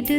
இது